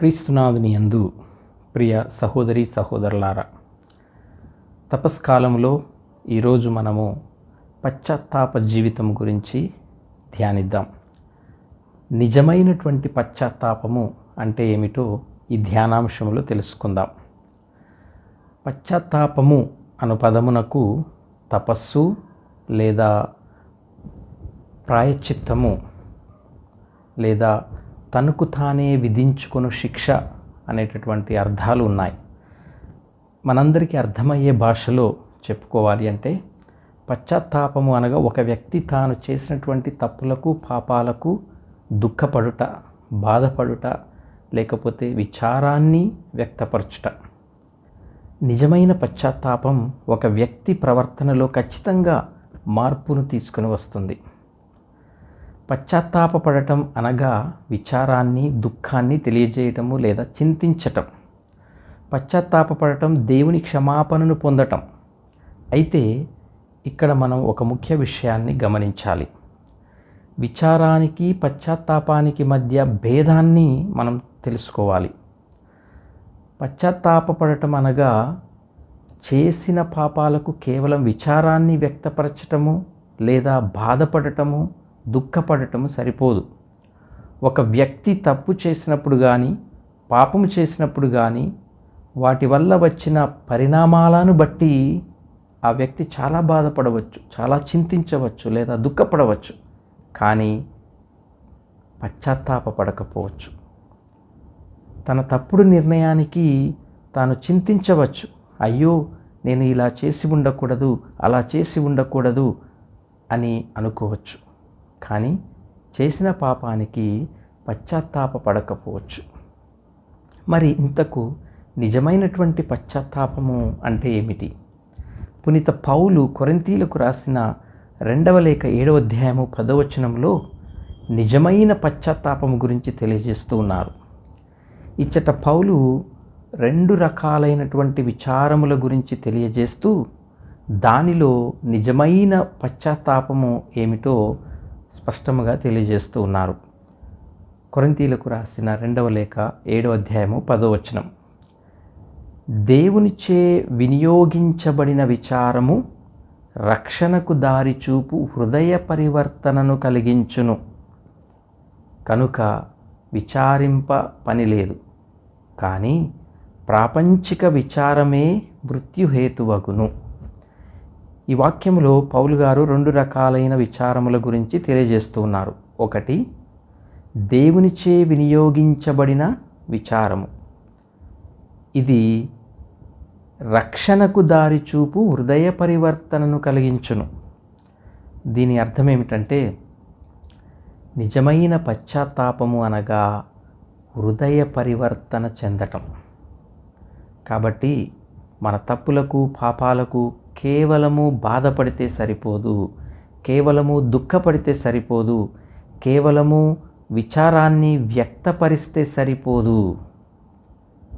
క్రీస్తునాథుని యందు ప్రియ సహోదరి సహోదరులారా తపస్కాలంలో ఈరోజు మనము పశ్చాత్తాప జీవితం గురించి ధ్యానిద్దాం. నిజమైనటువంటి పశ్చాత్తాపము అంటే ఏమిటో ఈ ధ్యానాంశంలో తెలుసుకుందాం. పశ్చాత్తాపము అను పదమునకు తపస్సు లేదా ప్రాయశ్చిత్తము లేదా తనకు తానే విధించుకుని శిక్ష అనేటటువంటి అర్థాలు ఉన్నాయి. మనందరికీ అర్థమయ్యే భాషలో చెప్పుకోవాలి అంటే పశ్చాత్తాపము అనగా ఒక వ్యక్తి తాను చేసినటువంటి తప్పులకు పాపాలకు దుఃఖపడుట బాధపడుట లేకపోతే విచారాన్ని వ్యక్తపరచుట. నిజమైన పశ్చాత్తాపం ఒక వ్యక్తి ప్రవర్తనలో ఖచ్చితంగా మార్పును తీసుకుని వస్తుంది. పశ్చాత్తాపపడటం అనగా విచారాన్ని దుఃఖాన్ని తెలియజేయటము లేదా చింతించటం. పశ్చాత్తాపపడటం దేవుని క్షమాపణను పొందటం. అయితే ఇక్కడ మనం ఒక ముఖ్య విషయాన్ని గమనించాలి. విచారానికి పశ్చాత్తాపానికి మధ్య భేదాన్ని మనం తెలుసుకోవాలి. పశ్చాత్తాపపడటం అనగా చేసిన పాపాలకు కేవలం విచారాన్ని వ్యక్తపరచటము లేదా బాధపడటము దుఃఖపడటం సరిపోదు. ఒక వ్యక్తి తప్పు చేసినప్పుడు కానీ పాపము చేసినప్పుడు కానీ వాటి వల్ల వచ్చిన పరిణామాలను బట్టి ఆ వ్యక్తి చాలా బాధపడవచ్చు చాలా చింతించవచ్చు లేదా దుఃఖపడవచ్చు. కానీ పశ్చాత్తాపడకపోవచ్చు తన తప్పుడు నిర్ణయానికి తాను చింతించవచ్చు. అయ్యో నేను ఇలా చేసి ఉండకూడదు అలా చేసి ఉండకూడదు అని అనుకోవచ్చు. కానీ చేసిన పాపానికి పశ్చాత్తాపపడకపోవచ్చు. మరి ఇంతకు నిజమైనటువంటి పశ్చాత్తాపము అంటే ఏమిటి? పునీత పౌలు కొరంతీలకు రాసిన రెండవ లేక ఏడవ అధ్యాయము పదవచనంలో నిజమైన పశ్చాత్తాపము గురించి తెలియజేస్తూ ఉన్నారు. ఇచ్చట పౌలు రెండు రకాలైనటువంటి విచారముల గురించి తెలియజేస్తూ దానిలో నిజమైన పశ్చాత్తాపము ఏమిటో స్పష్టముగా తెలియజేస్తూ ఉన్నారు. కొరంతీలకు రాసిన రెండవ లేఖ ఏడో అధ్యాయము పదవచనం దేవునిచే వినియోగించబడిన విచారము రక్షణకు దారి చూపు హృదయ పరివర్తనను కలిగించును. కనుక విచారింప పని లేదు. కానీ ప్రాపంచిక విచారమే మృత్యుహేతువగును. ఈ వాక్యంలో పౌలు గారు రెండు రకాలైన విచారముల గురించి తెలియజేస్తున్నారు ఒకటి దేవునిచే వినియోగించబడిన విచారము. ఇది రక్షణకు దారి చూపు హృదయ పరివర్తనను కలిగించును. దీని అర్థం ఏమిటంటే నిజమైన పశ్చాత్తాపము అనగా హృదయ పరివర్తన చెందటం. కాబట్టి మన తప్పులకు పాపాలకు కేవలము బాధపడితే సరిపోదు కేవలము దుఃఖపడితే సరిపోదు కేవలము విచారాన్ని వ్యక్తపరిస్తే సరిపోదు.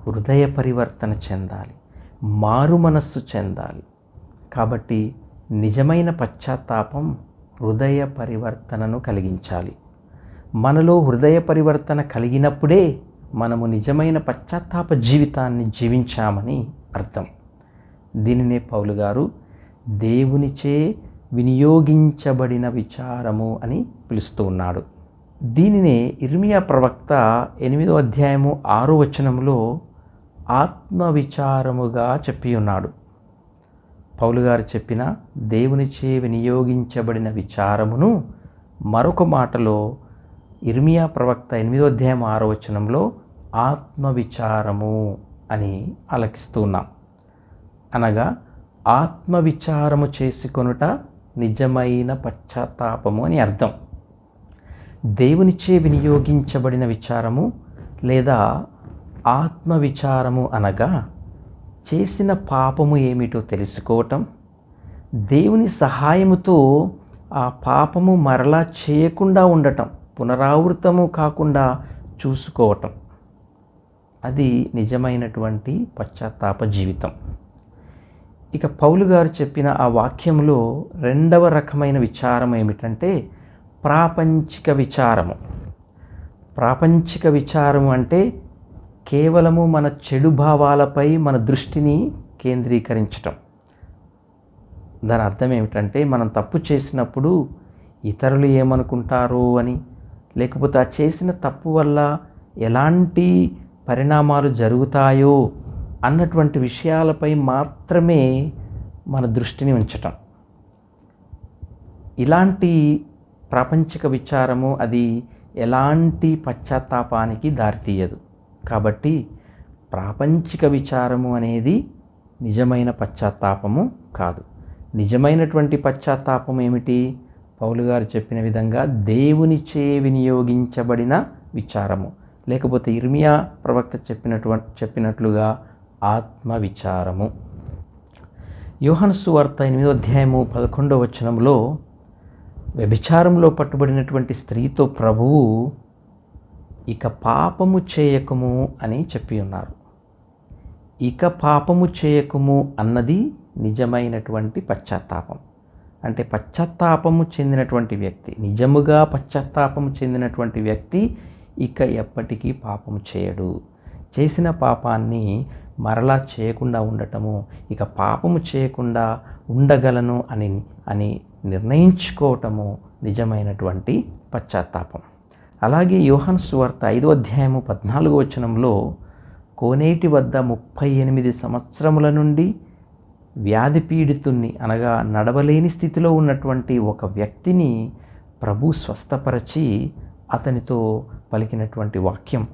హృదయ పరివర్తన చెందాలి మారు మనస్సు చెందాలి. కాబట్టి నిజమైన పశ్చాత్తాపం హృదయ పరివర్తనను కలిగించాలి. మనలో హృదయ పరివర్తన కలిగినప్పుడే మనము నిజమైన పశ్చాత్తాప జీవితాన్ని జీవించామని అర్థం. దీనినే పౌలు గారు దేవునిచే వినియోగించబడిన విచారము అని పిలుస్తూ ఉన్నాడు. దీనినే ఇర్మియా ప్రవక్త ఎనిమిదో అధ్యాయము ఆరో వచనంలో ఆత్మవిచారముగా చెప్పి ఉన్నాడు. పౌలు గారు చెప్పిన దేవునిచే వినియోగించబడిన విచారమును మరొక మాటలో ఇర్మియా ప్రవక్త ఎనిమిదో అధ్యాయం ఆరో వచనంలో ఆత్మవిచారము అని ఆలకిస్తూ ఉన్నాం. అనగా ఆత్మవిచారము చేసుకొనుట నిజమైన పశ్చాత్తాపము అని అర్థం. దేవునిచే వినియోగించబడిన విచారము లేదా ఆత్మవిచారము అనగా చేసిన పాపము ఏమిటో తెలుసుకోవటం దేవుని సహాయముతో ఆ పాపము మరలా చేయకుండా ఉండటం పునరావృతము కాకుండా చూసుకోవటం. అది నిజమైనటువంటి పశ్చాత్తాప జీవితం. ఇక పౌలు గారు చెప్పిన ఆ వాక్యంలో రెండవ రకమైన విచారం ఏమిటంటే ప్రాపంచిక విచారము. ప్రాపంచిక విచారము అంటే కేవలము మన చెడు భావాలపై మన దృష్టిని కేంద్రీకరించటం. దాని అర్థం ఏమిటంటే మనం తప్పు చేసినప్పుడు ఇతరులు ఏమనుకుంటారో అని లేకపోతే ఆ చేసిన తప్పు వల్ల ఎలాంటి పరిణామాలు జరుగుతాయో అన్నటువంటి విషయాలపై మాత్రమే మన దృష్టిని ఉంచటం. ఇలాంటి ప్రాపంచిక విచారము అది ఎలాంటి పశ్చాత్తాపానికి దారితీయదు. కాబట్టి ప్రాపంచిక విచారము అనేది నిజమైన పశ్చాత్తాపము కాదు. నిజమైనటువంటి పశ్చాత్తాపం ఏమిటి? పౌలు గారు చెప్పిన విధంగా దేవునిచే వినియోగించబడిన విచారము. లేకపోతే ఇర్మియా ప్రవక్త చెప్పినటువంటి చెప్పినట్లుగా ఆత్మ విచారము వార్త ఎనిమిదో అధ్యాయము పదకొండవ వచనంలో వ్యభిచారంలో పట్టుబడినటువంటి స్త్రీతో ప్రభువు ఇక పాపము చేయకము అని చెప్పి ఉన్నారు. ఇక పాపము చేయకము అన్నది నిజమైనటువంటి పశ్చాత్తాపం. అంటే పశ్చాత్తాపము చెందినటువంటి వ్యక్తి నిజముగా పశ్చాత్తాపము చెందినటువంటి వ్యక్తి ఇక ఎప్పటికీ పాపము చేయడు. చేసిన పాపాన్ని మరలా చేయకుండా ఉండటము ఇక పాపము చేయకుండా ఉండగలను అని అని నిర్ణయించుకోవటము నిజమైనటువంటి పశ్చాత్తాపం. అలాగే యోహన్ సువార్త ఐదో అధ్యాయము పద్నాలుగో వచనంలో కోనేటి వద్ద ముప్పై ఎనిమిది సంవత్సరముల నుండి వ్యాధి పీడితుణ్ణి అనగా నడవలేని స్థితిలో ఉన్నటువంటి ఒక వ్యక్తిని ప్రభు స్వస్థపరచి అతనితో పలికినటువంటి వాక్యం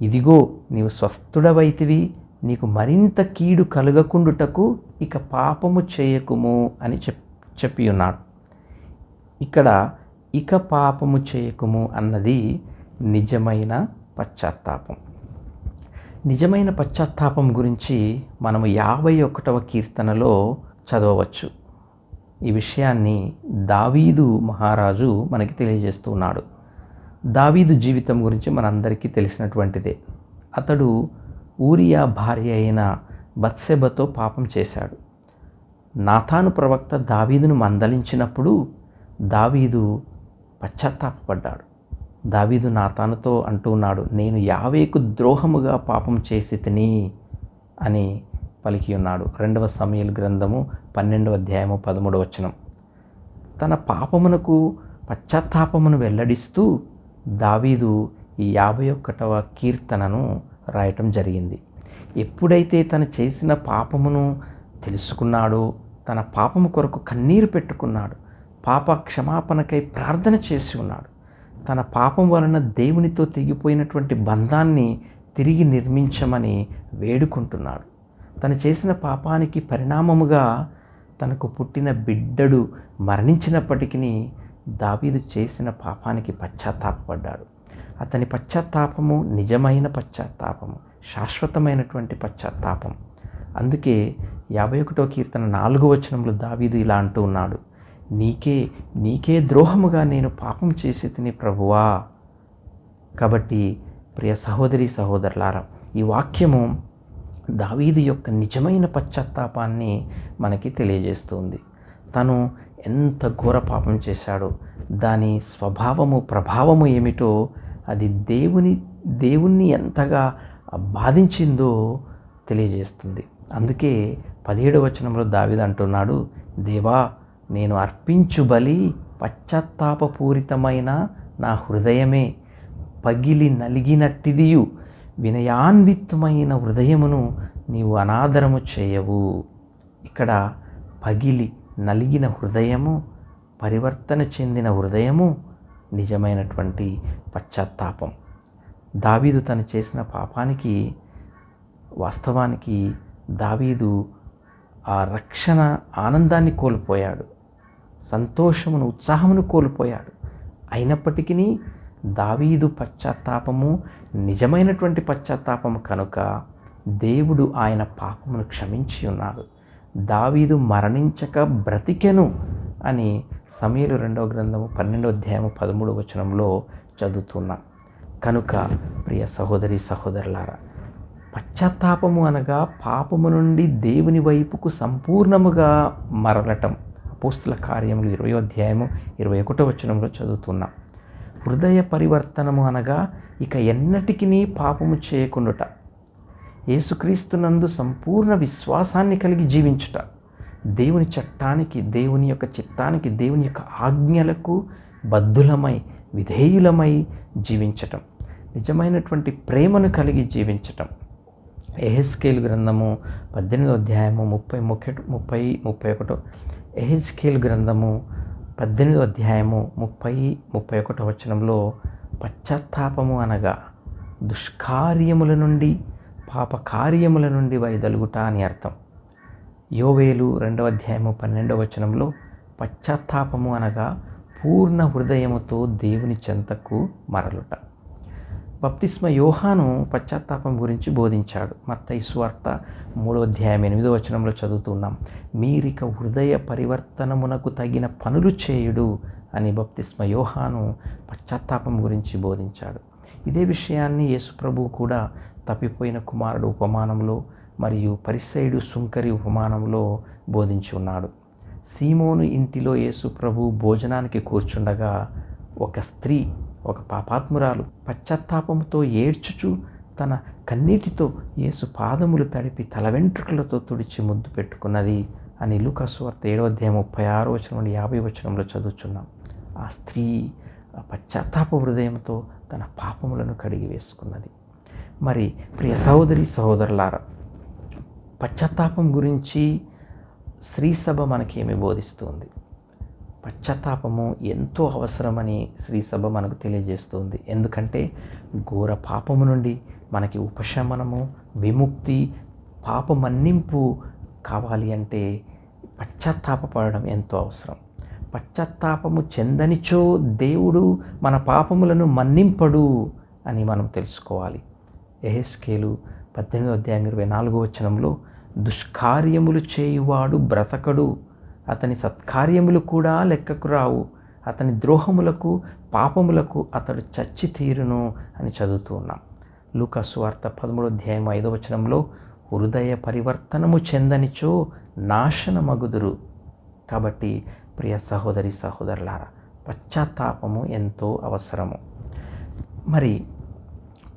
ఇదిగో నీవు స్వస్థుడవైతివి నీకు మరింత కీడు కలగకుండుటకు ఇక పాపము చేయకుము అని చెప్ చెప్పి ఉన్నాడు. ఇక్కడ ఇక పాపము చేయకుము అన్నది నిజమైన పశ్చాత్తాపం. నిజమైన పశ్చాత్తాపం గురించి మనము యాభై ఒకటవ కీర్తనలో చదవవచ్చు. ఈ విషయాన్ని దావీదు మహారాజు మనకి తెలియజేస్తున్నాడు దావీదు జీవితం గురించి మనందరికీ తెలిసినటువంటిదే. అతడు ఊరియా భార్య అయిన బత్సెబతో పాపం చేశాడు. నాథాను ప్రవక్త దావీదును మందలించినప్పుడు దావీదు పశ్చాత్తాపడ్డాడు. దావీదు నాతానుతో అంటున్నాడు నేను యావేకు ద్రోహముగా పాపం చేసి తిని అని పలికి ఉన్నాడు. రెండవ సమయలు గ్రంథము పన్నెండవ అధ్యాయము పదమూడవ వచనం. తన పాపమునకు పశ్చాత్తాపమును వెల్లడిస్తూ దావీదు ఈ యాభై ఒక్కటవ కీర్తనను రాయటం జరిగింది. ఎప్పుడైతే తను చేసిన పాపమును తెలుసుకున్నాడో తన పాపము కొరకు కన్నీరు పెట్టుకున్నాడు పాప క్షమాపణకై ప్రార్థన చేసి ఉన్నాడు తన పాపం వలన దేవునితో తెగిపోయినటువంటి బంధాన్ని తిరిగి నిర్మించమని వేడుకుంటున్నాడు. తను చేసిన పాపానికి పరిణామముగా తనకు పుట్టిన బిడ్డడు మరణించినప్పటికీ దావీదు చేసిన పాపానికి పశ్చాత్తాపడ్డాడు అతని పశ్చాత్తాపము నిజమైన పశ్చాత్తాపము శాశ్వతమైనటువంటి పశ్చాత్తాపం. అందుకే యాభై ఒకటో కీర్తన నాలుగు వచనంలో దావీదు ఇలా అంటూ ఉన్నాడు నీకే నీకే ద్రోహముగా నేను పాపం చేసి తిని ప్రభువా. కాబట్టి ప్రియ సహోదరి సహోదరులారా ఈ వాక్యము దావీదు యొక్క నిజమైన పశ్చాత్తాపాన్ని మనకి తెలియజేస్తుంది. తను ఎంత ఘోర పాపం చేశాడో దాని స్వభావము ప్రభావము ఏమిటో అది దేవుని దేవుణ్ణి ఎంతగా బాధించిందో తెలియజేస్తుంది. అందుకే పదిహేడు వచనంలో దావిద అంటున్నాడు దేవా నేను అర్పించు బలి పశ్చాత్తాపపూరితమైన నా హృదయమే. పగిలి నలిగినట్టిదియు వినయాన్వితమైన హృదయమును నీవు అనాదరము చేయవు. ఇక్కడ పగిలి నలిగిన హృదయము పరివర్తన చెందిన హృదయము నిజమైనటువంటి పశ్చాత్తాపం. దావీదు తను చేసిన పాపానికి వాస్తవానికి దావీదు ఆ రక్షణ ఆనందాన్ని కోల్పోయాడు. సంతోషమును ఉత్సాహమును కోల్పోయాడు. అయినప్పటికీ దావీదు పశ్చాత్తాపము నిజమైనటువంటి పశ్చాత్తాపము కనుక దేవుడు ఆయన పాపమును క్షమించి ఉన్నాడు. దావీదు మరణించక బ్రతికెను అని సమీరు రెండవ గ్రంథము పన్నెండో అధ్యాయము పదమూడవ వచనంలో చదువుతున్నాం. కనుక ప్రియ సహోదరి సహోదరులారా పశ్చాత్తాపము అనగా పాపము నుండి దేవుని వైపుకు సంపూర్ణముగా మరలటం. పోస్తుల కార్యములు ఇరవై అధ్యాయము ఇరవై ఒకటో వచనంలో చదువుతున్నాం. హృదయ పరివర్తనము అనగా ఇక ఎన్నటికీ పాపము చేయకుండుట. యేసుక్రీస్తునందు సంపూర్ణ విశ్వాసాన్ని కలిగి జీవించుట. దేవుని చట్టానికి దేవుని యొక్క చిత్తానికి దేవుని యొక్క ఆజ్ఞలకు బద్ధులమై విధేయులమై జీవించటం నిజమైనటువంటి ప్రేమను కలిగి జీవించటం. ఎహెస్కేల్ గ్రంథము పద్దెనిమిదో అధ్యాయము ముప్పై ముఖ్యటి ముప్పై ముప్పై ఒకటో ఎహెస్కేల్ గ్రంథము పద్దెనిమిదో అధ్యాయము ముప్పై ముప్పై ఒకటో వచనంలో పశ్చాత్తాపము అనగా దుష్కార్యముల నుండి పాప కార్యముల నుండి వైదొలుగుట అని అర్థం. యోవేలు రెండవ అధ్యాయము పన్నెండవ వచనంలో పశ్చాత్తాపము అనగా పూర్ణ హృదయముతో దేవుని చెంతకు మరలుట. బప్తిస్మ యోహాను పశ్చాత్తాపం గురించి బోధించాడు. మత్తయి స్వార్త మూడో అధ్యాయం ఎనిమిదో వచనంలో చదువుతున్నాం. మీరిక హృదయ పరివర్తనమునకు తగిన పనులు చేయుడు అని బప్తిస్మ యోహాను పశ్చాత్తాపం గురించి బోధించాడు. ఇదే విషయాన్ని యేసుప్రభు కూడా తప్పిపోయిన కుమారుడు ఉపమానంలో మరియు పరిసైడు సుంకరి ఉపమానంలో బోధించి ఉన్నాడు. సీమోను ఇంటిలో యేసు ప్రభు భోజనానికి కూర్చుండగా ఒక స్త్రీ ఒక పాపాత్మురాలు పశ్చాత్తాపంతో ఏడ్చుచు తన కన్నీటితో యేసు పాదములు తడిపి తల వెంట్రుకలతో తుడిచి ముద్దు పెట్టుకున్నది అని లూకాసు వార్త ఏడవ అధ్యాయం ముప్పై ఆరో వచనం నుండి యాభై వచనంలో చదువుచున్నాం. ఆ స్త్రీ ఆ పశ్చాత్తాప హృదయంతో తన పాపములను కడిగి వేసుకున్నది. మరి ప్రియ సహోదరి సహోదరులారా పశ్చాత్తాపం గురించి శ్రీసభ మనకేమి బోధిస్తుంది? పశ్చాత్తాపము ఎంతో అవసరమని శ్రీసభ మనకు తెలియజేస్తుంది. ఎందుకంటే ఘోర పాపము నుండి మనకి ఉపశమనము విముక్తి పాప మన్నింపు కావాలి అంటే పశ్చాత్తాపడడం ఎంతో అవసరం. పశ్చాత్తాపము చెందనిచో దేవుడు మన పాపములను మన్నింపడు అని మనం తెలుసుకోవాలి. ఎహెస్కేలు పద్దెనిమిది అధ్యాయం ఇరవై నాలుగో వచనంలో దుష్కార్యములు చేయువాడు బ్రతకడు. అతని సత్కార్యములు కూడా లెక్కకు రావు. అతని ద్రోహములకు పాపములకు అతడు చచ్చి తీరును అని చదువుతూ ఉన్నాం. లూకాసు వార్త పదమూడో అధ్యాయం ఐదో వచనంలో హృదయ పరివర్తనము చెందనిచో నాశనమగుదురు. కాబట్టి ప్రియ సహోదరి సహోదరులారా పశ్చాత్తాపము ఎంతో అవసరము. మరి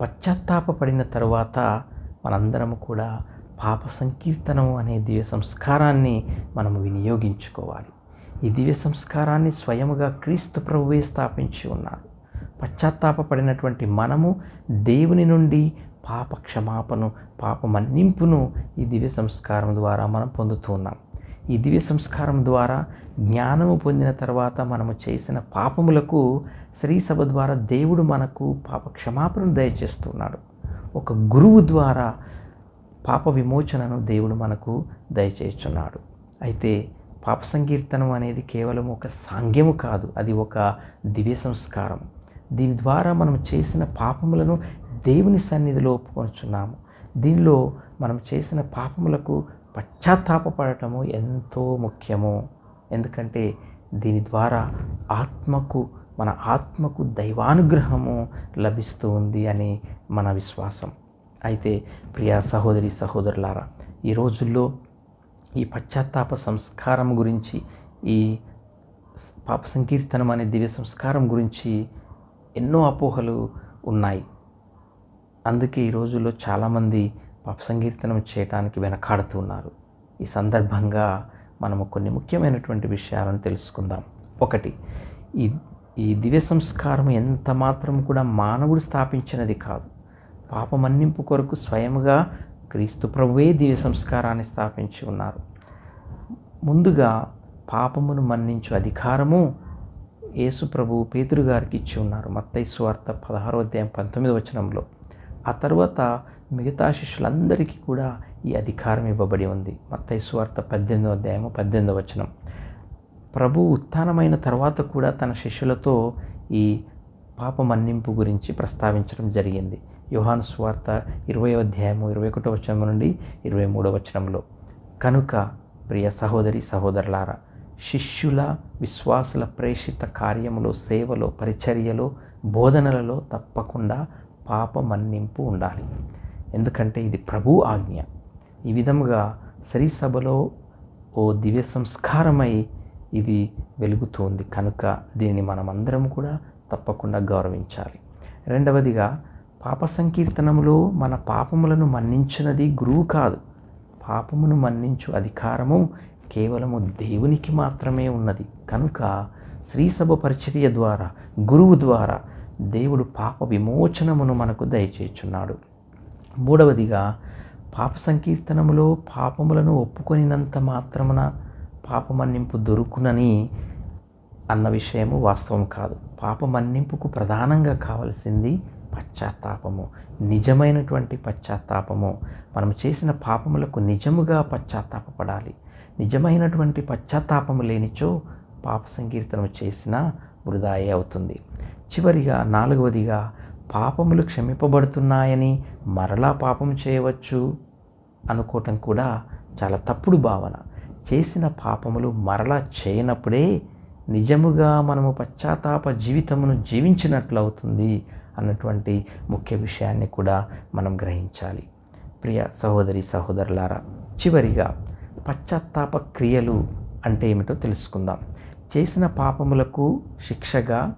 పశ్చాత్తాపడిన తరువాత మనందరము కూడా పాప సంకీర్తనము అనే దివ్య సంస్కారాన్ని మనము వినియోగించుకోవాలి. ఈ దివ్య సంస్కారాన్ని స్వయముగా క్రీస్తు ప్రభువే స్థాపించి ఉన్నారు. పశ్చాత్తాపడినటువంటి మనము దేవుని నుండి పాప క్షమాపను పాప మన్నింపును ఈ దివ్య సంస్కారం ద్వారా మనం పొందుతున్నాం ఈ దివ్య సంస్కారం ద్వారా జ్ఞానము పొందిన తర్వాత మనము చేసిన పాపములకు శ్రీసభ ద్వారా దేవుడు మనకు పాప క్షమాపణను దయచేస్తున్నాడు. ఒక గురువు ద్వారా పాప విమోచనను దేవుడు మనకు దయచేస్తున్నాడు. అయితే పాప సంకీర్తనం అనేది కేవలం ఒక సాంగ్యము కాదు అది ఒక దివ్య సంస్కారం. దీని ద్వారా మనం చేసిన పాపములను దేవుని సన్నిధిలో ఒప్పుకొనుచున్నాము దీనిలో మనం చేసిన పాపములకు పశ్చాత్తాపడటము ఎంతో ముఖ్యము. ఎందుకంటే దీని ద్వారా ఆత్మకు మన ఆత్మకు దైవానుగ్రహము లభిస్తూ ఉంది అని మన విశ్వాసం. అయితే ప్రియ సహోదరి సహోదరులారా ఈ రోజుల్లో ఈ పశ్చాత్తాప సంస్కారం గురించి ఈ పాప సంకీర్తనం అనే దివ్య సంస్కారం గురించి ఎన్నో అపోహలు ఉన్నాయి. అందుకే ఈ రోజుల్లో చాలామంది పాప సంకీర్తనం చేయడానికి వెనకాడుతున్నారు ఈ సందర్భంగా మనము కొన్ని ముఖ్యమైనటువంటి విషయాలను తెలుసుకుందాం. ఒకటి ఈ ఈ దివ్య సంస్కారం ఎంత మాత్రం కూడా మానవుడు స్థాపించినది కాదు. పాప మన్నింపు కొరకు స్వయముగా క్రీస్తు ప్రభువే దివ్య సంస్కారాన్ని స్థాపించి ఉన్నారు. ముందుగా పాపమును మన్నించు అధికారము యేసు ప్రభు పేతురు గారికి ఇచ్చి ఉన్నారు. మత్తై సువార్త పదహారో అధ్యాయం పంతొమ్మిది వచనంలో. ఆ తర్వాత మిగతా శిష్యులందరికీ కూడా ఈ అధికారం ఇవ్వబడి ఉంది. మత్తై సువార్త పద్దెనిమిదో అధ్యాయము పద్దెనిమిదో వచనం. ప్రభు ఉత్థానమైన తర్వాత కూడా తన శిష్యులతో ఈ పాప మన్నింపు గురించి ప్రస్తావించడం జరిగింది. యోహాను స్వార్త ఇరవై అధ్యాయము ఇరవై ఒకటో వచనం నుండి ఇరవై మూడో వచనంలో కనుక ప్రియ సహోదరి సహోదరులారా శిష్యుల విశ్వాసుల ప్రేషిత కార్యములో సేవలో పరిచర్యలో బోధనలలో తప్పకుండా పాప మన్నింపు ఉండాలి. ఎందుకంటే ఇది ప్రభు ఆజ్ఞ. ఈ విధముగా సరిసభలో ఓ దివ్య సంస్కారమై ఇది వెలుగుతోంది. కనుక దీన్ని మనమందరం కూడా తప్పకుండా గౌరవించాలి. రెండవదిగా పాప సంకీర్తనములో మన పాపములను మన్నించినది గురువు కాదు. పాపమును మన్నించు అధికారము కేవలము దేవునికి మాత్రమే ఉన్నది. కనుక శ్రీసభ పరిచర్య ద్వారా గురువు ద్వారా దేవుడు పాప విమోచనమును మనకు దయచేచున్నాడు మూడవదిగా పాప సంకీర్తనములో పాపములను ఒప్పుకొనినంత మాత్రమున పాప మన్నింపు దొరుకునని అన్న విషయము వాస్తవం కాదు. పాప మన్నింపుకు ప్రధానంగా కావలసింది పశ్చాత్తాపము. నిజమైనటువంటి పశ్చాత్తాపము. మనం చేసిన పాపములకు నిజముగా పశ్చాత్తాపపడాలి. నిజమైనటువంటి పశ్చాత్తాపము లేనిచో పాప సంకీర్తనం చేసిన వృధాయే అవుతుంది. చివరిగా నాలుగవదిగా పాపములు క్షమింపబడుతున్నాయని మరలా పాపం చేయవచ్చు అనుకోవటం కూడా చాలా తప్పుడు భావన. చేసిన పాపములు మరలా చేయనప్పుడే నిజముగా మనము పశ్చాత్తాప జీవితమును జీవించినట్లు అవుతుంది అన్నటువంటి ముఖ్య విషయాన్ని కూడా మనం గ్రహించాలి. ప్రియ సహోదరి సహోదరులారా చివరిగా పశ్చాత్తాప క్రియలు అంటే ఏమిటో తెలుసుకుందాం. చేసిన పాపములకు శిక్షగా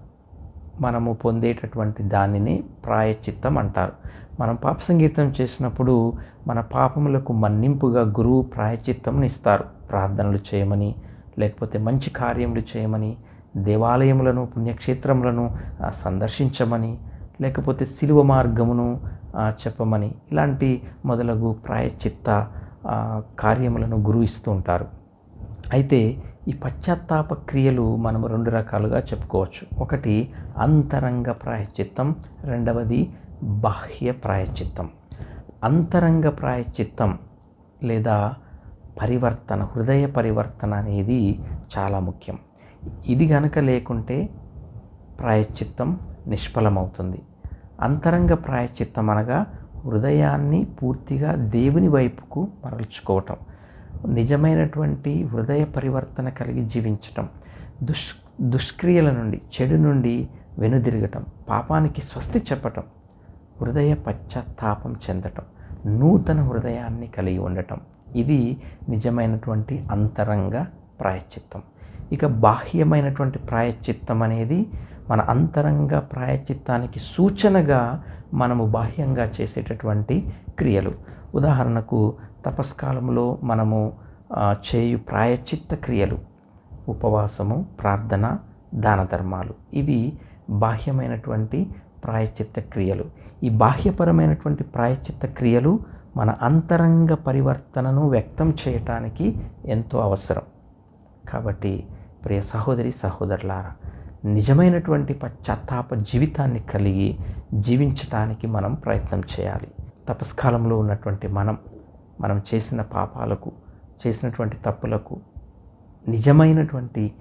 మనము పొందేటటువంటి దానిని ప్రాయచిత్తం అంటారు. మనం పాప సంగీతం చేసినప్పుడు మన పాపములకు మన్నింపుగా గురువు ప్రాయచిత్తంని ఇస్తారు. ప్రార్థనలు చేయమని లేకపోతే మంచి కార్యములు చేయమని దేవాలయములను పుణ్యక్షేత్రములను సందర్శించమని లేకపోతే శిలువ మార్గమును చెప్పమని ఇలాంటి మొదలగు ప్రాయచిత్త కార్యములను గురువు ఇస్తూ ఉంటారు. అయితే ఈ పశ్చాత్తాప క్రియలు మనం రెండు రకాలుగా చెప్పుకోవచ్చు. ఒకటి అంతరంగ ప్రాయచిత్తం రెండవది బాహ్య ప్రాయచిత్తం అంతరంగ ప్రాయచిత్తం లేదా పరివర్తన హృదయ పరివర్తన అనేది చాలా ముఖ్యం. ఇది గనక లేకుంటే ప్రాయశ్చిత్తం నిష్ఫలమవుతుంది. అంతరంగ ప్రాయశ్చిత్తం అనగా హృదయాన్ని పూర్తిగా దేవుని వైపుకు మరల్చుకోవటం. నిజమైనటువంటి హృదయ పరివర్తన కలిగి జీవించటం. దుష్ దుష్క్రియల నుండి చెడు నుండి వెనుదిరగటం. పాపానికి స్వస్తి చెప్పటం. హృదయ పశ్చాత్తాపం చెందటం. నూతన హృదయాన్ని కలిగి ఉండటం. ఇది నిజమైనటువంటి అంతరంగ ప్రాయశ్చిత్తం. ఇక బాహ్యమైనటువంటి ప్రాయశ్చిత్తం అనేది మన అంతరంగ ప్రాయశ్చిత్తానికి సూచనగా మనము బాహ్యంగా చేసేటటువంటి క్రియలు. ఉదాహరణకు తపస్కాలంలో మనము చేయు ప్రాయశ్చిత్త క్రియలు. ఉపవాసము ప్రార్థన దాన ధర్మాలు. ఇవి బాహ్యమైనటువంటి ప్రాయశ్చిత్త క్రియలు. ఈ బాహ్యపరమైనటువంటి ప్రాయశ్చిత్త క్రియలు మన అంతరంగ పరివర్తనను వ్యక్తం చేయటానికి ఎంతో అవసరం. కాబట్టి ప్రియ సహోదరి సహోదరులారా నిజమైనటువంటి పశ్చాత్తాప జీవితాన్ని కలిగి జీవించటానికి మనం ప్రయత్నం చేయాలి. తపస్కాలంలో ఉన్నటువంటి మనం మనం చేసిన పాపాలకు చేసినటువంటి తప్పులకు నిజమైనటువంటి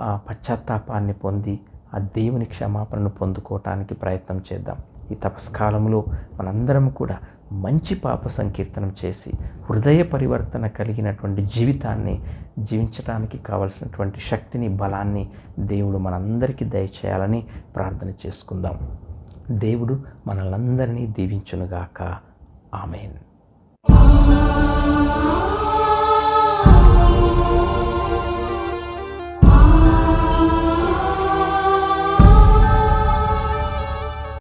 ఆ పశ్చాత్తాపాన్ని పొంది ఆ దేవుని క్షమాపణను పొందుకోవటానికి ప్రయత్నం చేద్దాం. ఈ తపస్కాలంలో మనందరం కూడా మంచి పాప సంకీర్తనం చేసి హృదయ పరివర్తన కలిగినటువంటి జీవితాన్ని జీవించడానికి కావలసినటువంటి శక్తిని బలాన్ని దేవుడు మనందరికీ దయచేయాలని ప్రార్థన చేసుకుందాం. దేవుడు మనలందరినీ దీవించునుగాక. ఆమెన్. ఆ